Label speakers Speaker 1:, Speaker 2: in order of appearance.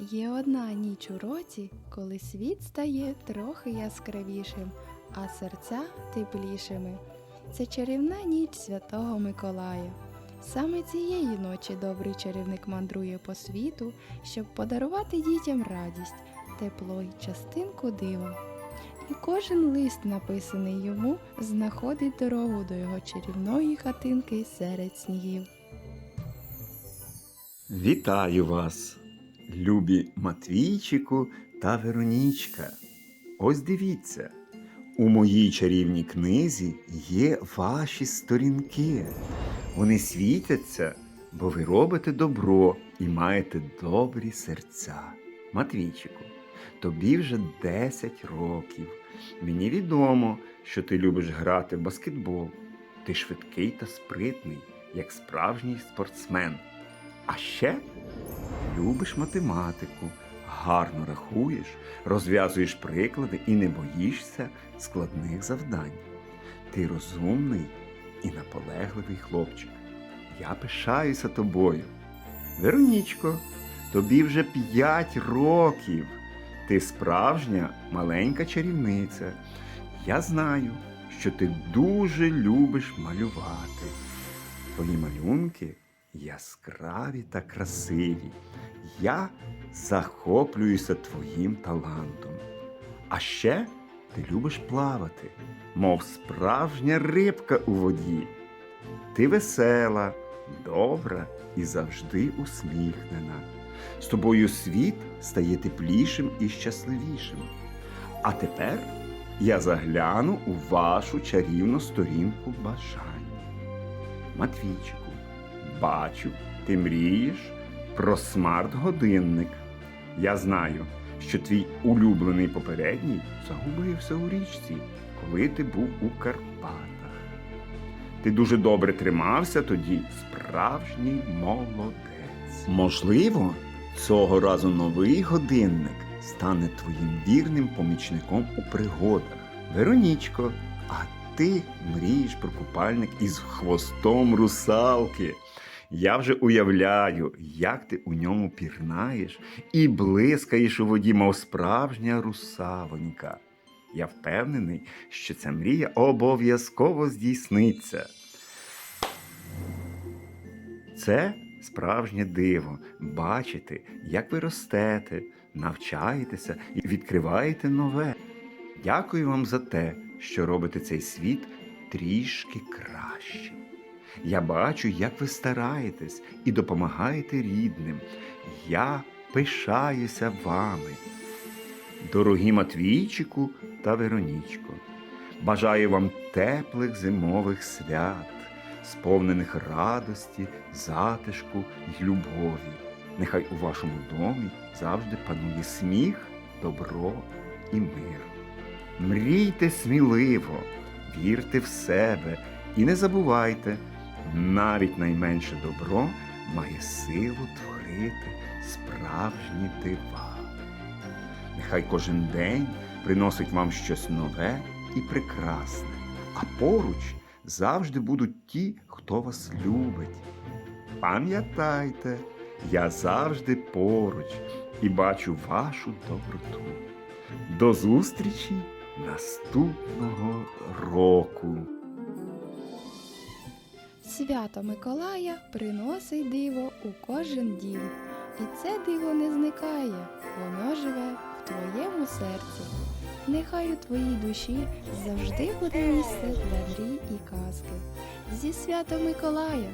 Speaker 1: Є одна ніч у році, коли світ стає трохи яскравішим, а серця теплішими. Це чарівна ніч Святого Миколая. Саме цієї ночі добрий чарівник мандрує по світу, щоб подарувати дітям радість, тепло й частинку дива. І кожен лист, написаний йому, знаходить дорогу до його чарівної хатинки серед снігів.
Speaker 2: Вітаю вас, любі Матвійчику та Веронічка. Ось дивіться, у моїй чарівній книзі є ваші сторінки. Вони світяться, бо ви робите добро і маєте добрі серця. Матвійчику, тобі вже 10 років. Мені відомо, що ти любиш грати в баскетбол. Ти швидкий та спритний, як справжній спортсмен. А ще любиш математику, гарно рахуєш, розв'язуєш приклади і не боїшся складних завдань. Ти розумний і наполегливий хлопчик. Я пишаюся тобою. Веронічко, тобі вже п'ять років. Ти справжня маленька чарівниця. Я знаю, що ти дуже любиш малювати. Твої малюнки яскраві та красиві. Я захоплююся твоїм талантом. А ще ти любиш плавати, мов справжня рибка у воді. Ти весела, добра і завжди усміхнена. З тобою світ стає теплішим і щасливішим. А тепер я загляну у вашу чарівну сторінку бажань. Матвійчику, бачу, ти мрієш про смарт-годинник. Я знаю, що твій улюблений попередній загубився у річці, коли ти був у Карпатах. Ти дуже добре тримався тоді, справжній молодець. Можливо, цього разу новий годинник стане твоїм вірним помічником у пригодах. Веронічко, а ти мрієш про купальник із хвостом русалки. Я вже уявляю, як ти у ньому пірнаєш і блискаєш у воді, мов справжня русавонька. Я впевнений, що ця мрія обов'язково здійсниться. Це справжнє диво бачити, як ви ростете, навчаєтеся і відкриваєте нове. Дякую вам за те, що робите цей світ трішки краще. Я бачу, як ви стараєтесь і допомагаєте рідним. Я пишаюся вами. Дорогі Матвійчику та Веронічко, бажаю вам теплих зимових свят, сповнених радості, затишку й любові. Нехай у вашому домі завжди панує сміх, добро і мир. Мрійте сміливо, вірте в себе і не забувайте, навіть найменше добро має силу творити справжні дива. Нехай кожен день приносить вам щось нове і прекрасне, а поруч завжди будуть ті, хто вас любить. Пам'ятайте, я завжди поруч і бачу вашу доброту. До зустрічі наступного року.
Speaker 1: Свято Миколая приносить диво у кожен дім. І це диво не зникає, воно живе в твоєму серці. Нехай у твоїй душі завжди буде місце для мрій і казки. Зі святом Миколая!